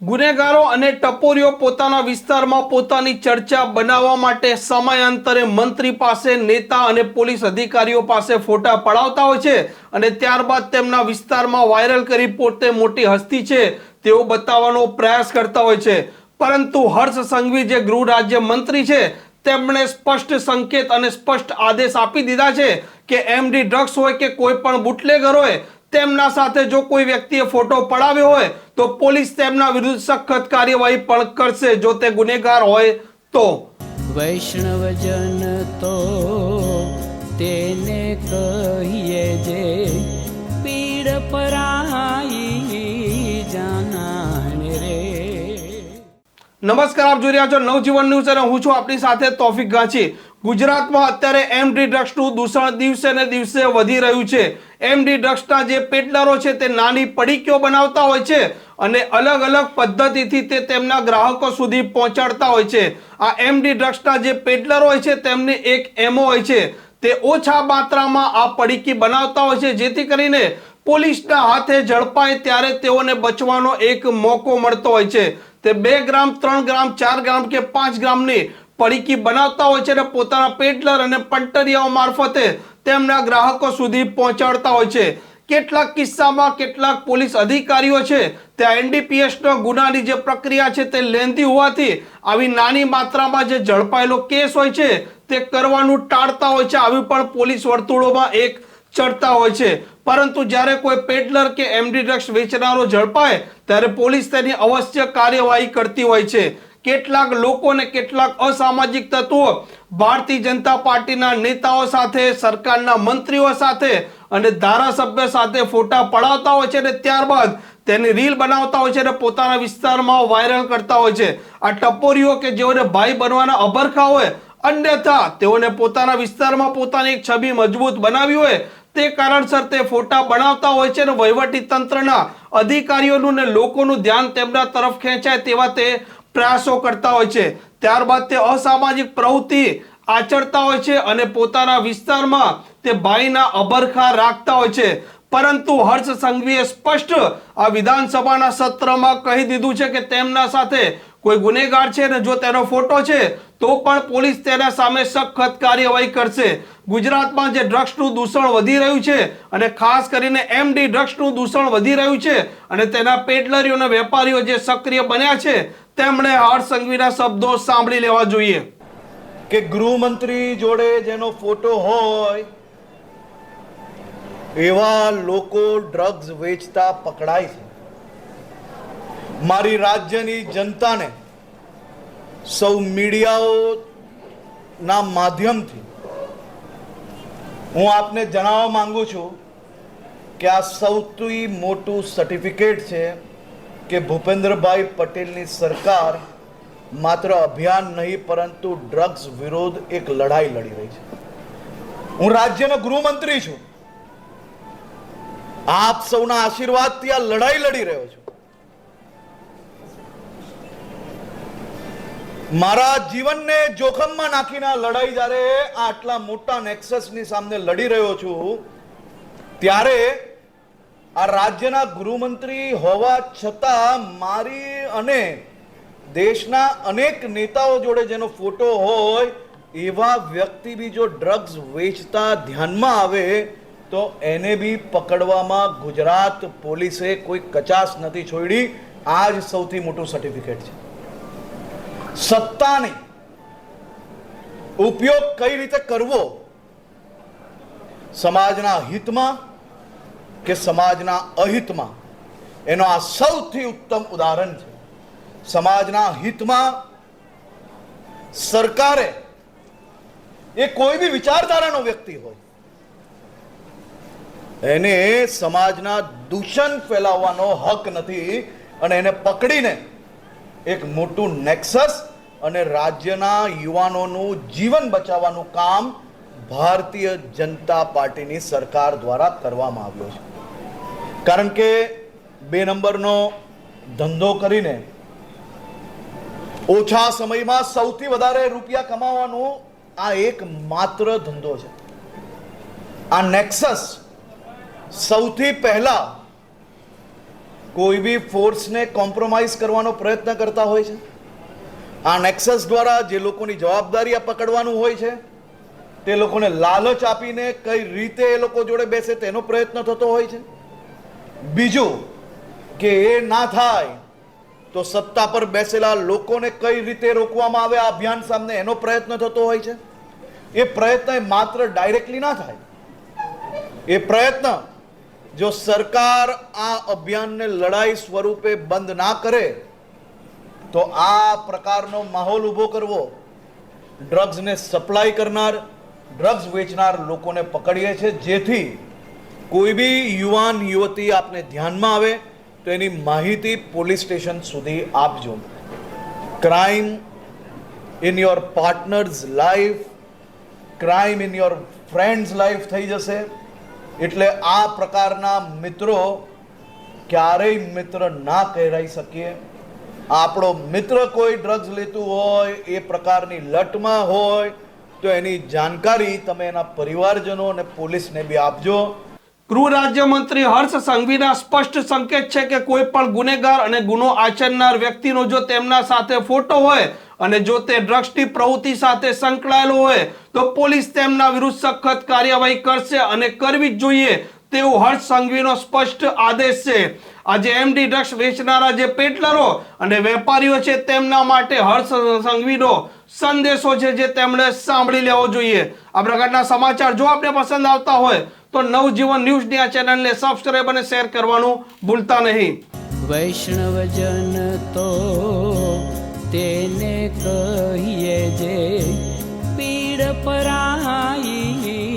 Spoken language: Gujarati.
ગુનેગારો અને ટપોરીઓ પોતાના વિસ્તારમાં પોતાની ચર્ચા બનાવવા માટે સમયાંતરે મંત્રી પાસે, નેતા અને પોલીસ અધિકારીઓ પાસે ફોટા પડાવતા હોય છે અને ત્યારબાદ તેમના વિસ્તારમાં વાયરલ કરી પોતે મોટી હસ્તી છે તેઓ બતાવવાનો પ્રયાસ કરતા હોય છે. પરંતુ હર્ષ સંઘવી જે ગૃહ રાજ્ય મંત્રી છે, તેમણે સ્પષ્ટ સંકેત અને સ્પષ્ટ આદેશ આપી દીધા છે કે એમડી ડ્રગ્સ હોય કે કોઈ પણ બુટલેગર હોય તેમના સાથે જો કોઈ વ્યક્તિએ ફોટો પડાવ્યો હોય તો પોલીસ તેમના વિરુદ્ધ સખત કાર્યવાહી પણ કરશે. જો તે ગુનેગાર હોય તો. વૈષ્ણવજન તો તેને કહીએ જે પીડ પરાઈ જાનાને રે. નમસ્કાર આપ જોઈ રહ્યા છો નવજીવન ન્યૂઝ અને હું છું આપની સાથે તોફિક ગાંચી. ગુજરાતમાં અત્યારે એમડી ડ્રગ્સનું દૂષણ દિવસે ને દિવસે વધી રહ્યું છે. એમડી ડ્રગ્સના જે પેટલરો છે તે નાની પડીકીઓ બનાવતા હોય છે અને અલગ અલગ પદ્ધતિથી તે તેમના ગ્રાહકો સુધી પહોંચાડતા હોય છે. આ એમડી ડ્રગ્સના જે પેટલરો હોય છે તેમની એક એમો હોય છે. તે ઓછા માત્રામાં આ પડીકી બનાવતા હોય છે, જેથી કરીને પોલીસના હાથે ઝડપાય ત્યારે તેઓને બચવાનો એક મોકો મળતો હોય છે. તે બે ગ્રામ, ત્રણ ગ્રામ, ચાર ગ્રામ કે પાંચ ગ્રામની પડીકી બનાવતા હોય છે અને પોતાના પેટલર અને પંટરિયાઓ મારફતે તેમના ગ્રાહકો સુધી પહોંચાડતા હોય છે. કેટલાક કિસ્સામાં કેટલાક પોલીસ અધિકારીઓ છે, ત્યાં એનડીપીએસનો ગુનાની જે પ્રક્રિયા છે તે લેંધી હોવાથી આવી નાની માત્રામાં જે ઝડપાયેલો કેસ હોય છે, તે કરવાનું ટાળતા હોય છે. આવી પણ પોલીસ વર્તુળોમાં એક ચડતા હોય છે. પરંતુ જ્યારે કોઈ પેડલર કે એમડી ડ્રગ્સ વેચનારો ઝડપાય, ત્યારે પોલીસ તેની અવશ્ય કાર્યવાહી કરતી હોય છે. કેટલાક લોકોને કેટલાક અસામાજિક તત્વો ભારતીય જનતા પાર્ટીના નેતાઓ સાથે, સરકારના મંત્રીઓ સાથે અને ધારાસભ્ય સાથે ફોટા પડાવતા હોય છે અને ત્યારબાદ તેની રીલ બનાવતા હોય છે અને પોતાના વિસ્તારમાં વાયરલ કરતા હોય છે. આ ટપોરીઓ કે જેઓને ભાઈ બનવાના અભરખા હોય, અન્યથા તેઓને પોતાના વિસ્તારમાં પોતાની એક છબી મજબૂત બનાવી હોય, તે કારણસર તે ફોટા બનાવતા હોય છે અને વહીવટી તંત્રના અધિકારીઓનું ને લોકોનું ધ્યાન તેમના તરફ ખેંચાય તેવા તે પ્રયાસો કરતા હોય છે. ત્યારબાદ તે અસામાજિક પ્રવૃત્તિ આચરતા હોય છે અને પોતાના વિસ્તારમાં તે ભાઈના અભરખા રાખતા હોય છે. પરંતુ હર્ષ સંઘવીએ સ્પષ્ટ આ વિધાનસભાના સત્રમાં કહી દીધું છે કે તેમના સાથે કોઈ ગુનેગાર છે ને જો તેનો ફોટો છે, તો પણ પોલીસ તેના સામે સખત કાર્યવાહી કરશે. ગુજરાતમાં જે ડ્રગ્સનું દૂષણ વધી રહ્યું છે અને ખાસ કરીને એમડી ડ્રગ્સનું દૂષણ વધી રહ્યું છે અને તેના પેડલરીઓ અને વેપારીઓ જે સક્રિય બન્યા છે તેમણે હર્ષ સંઘવીના શબ્દો સાંભળી લેવા જોઈએ. કે ગૃહમંત્રી જોડે જેનો ફોટો હોય, એવા લોકો ડ્રગ્સ વેચતા પકડાય છે. મારી રાજ્યની જનતાને સૌ મીડિયાઓના માધ્યમથી હું આપને જણાવવા માંગુ છું કે આ સૌથી મોટું સર્ટિફિકેટ છે કે ભૂપેન્દ્રભાઈ પટેલની સરકાર માત્ર અભિયાન નહીં, પરંતુ ડ્રગ્સ વિરોધ એક લડાઈ લડી રહી છે. હું રાજ્યનો ગૃહમંત્રી છું. આપ સૌના આશીર્વાદથી આ લડાઈ લડી રહ્યો છું. મારા જીવનને જોખમમાં નાખીને લડાઈ જ્યારે આટલા મોટા નેક્સસની સામે લડી રહ્યો છું, ત્યારે આ રાજ્યના ગૃહમંત્રી હોવા છતાં મારી અને દેશના અનેક નેતાઓ જોડે જેનો ફોટો હોય, એવા વ્યક્તિ બી જો ડ્રગ્સ વેચતા ધ્યાનમાં આવે, તો એને બી પકડવામાં ગુજરાત પોલીસે કોઈ કચાશ નથી છોડી. આ જ સૌથી મોટું સર્ટિફિકેટ છે. સત્તાની ઉપયોગ કઈ રીતે કરવો? સમાજના હિતમાં કે સમાજના અહિતમાં, એનો આ સૌથી ઉત્તમ ઉદાહરણ છે. સમાજના હિતમાં સરકારે એ કોઈ બી વિચારધારાનો વ્યક્તિ હોય, એને સમાજના દૂષણ ફેલાવવાનો હક નથી અને એને પકડીને એક મોટું નેક્સસ અને રાજ્યના યુવાનોનું જીવન બચાવવાનું કામ ભારતીય જનતા પાર્ટીની સરકાર દ્વારા કરવામાં આવ્યો છે. કારણ કે બે નંબરનો ધંધો કરીને ઓછા સમયમાં સૌથી વધારે રૂપિયા કમાવાનો આ એક માત્ર ધંધો છે. આ નેક્સસ સૌથી પહેલા કોઈ બી ફોર્સને કોમ્પ્રોમાઇઝ કરવાનો પ્રયત્ન કરતા હોય છે. આ નેક્સસ દ્વારા જે લોકોની જવાબદારી પકડવાનું હોય છે તે લોકોને લાલચ આપીને કઈ રીતે એ લોકો જોડે બેસે તેનો પ્રયત્ન થતો હોય છે? બીજું કે એ ના થાય તો સત્તા પર બેસેલા લોકોને કઈ રીતે રોકવામાં આવે આ અભિયાન સામે એનો પ્રયત્ન થતો હોય છે? એ પ્રયત્ન માત્ર ડાયરેક્ટલી ના થાય. એ પ્રયત્ન જો સરકાર આ અભિયાનને લડાઈ સ્વરૂપે બંધ ના કરે, તો આ પ્રકારનો માહોલ ઊભો કરવો, ડ્રગ્સને સપ્લાય કરનાર ડ્રગ્સ વેચનાર લોકોને પકડીએ છીએ. જેથી કોઈ બી યુવાન, યુવતી આપને ધ્યાનમાં આવે, તો એની માહિતી પોલીસ સ્ટેશન સુધી આપજો. Crime in your partners life crime in your friends life થઈ જશે. એટલે આ પ્રકારના મિત્રો ક્યારેય મિત્ર ના કહેરાઈ શકીએ. આપણો મિત્ર કોઈ ડ્રગ્સ લેતું હોય, એ પ્રકારની લટમાં હોય તો એની જાણકારી તમે એના પરિવારજનો અને પોલીસને બી આપજો. ગૃહ રાજ્યમંત્રી હર્ષ સંઘવીના સ્પષ્ટ સંકેત છે કે કોઈ પણ ગુનેગાર અને ગુનો આચરનાર વ્યક્તિનો જો તેમના સાથે ફોટો હોય અને જો તે ડ્રગ્સની પ્રવૃત્તિ સાથે સંકળાયેલો હોય, તો પોલીસ તેમના વિરુદ્ધ સખત કાર્યવાહી કરશે અને કરવી જ જોઈએ તેવો હર્ષ સંઘવીનો સ્પષ્ટ આદેશ છે. આજે એમડી ડ્રગ્સ વેચનારા જે પેટલરો અને વેપારીઓ છે, તેમના માટે હર્ષ સંઘવીનો સંદેશો છે જે તેમણે સાંભળી લેવો જોઈએ. આ પ્રકારના સમાચાર જો આપને પસંદ આવતા હોય, તો નવજીવન ન્યૂઝની આ ચેનલને સબસ્ક્રાઇબ અને શેર કરવાનું ભૂલતા નહીં. વૈષ્ણવજન તો તેને કહીએ જે, પીડ પરાઈ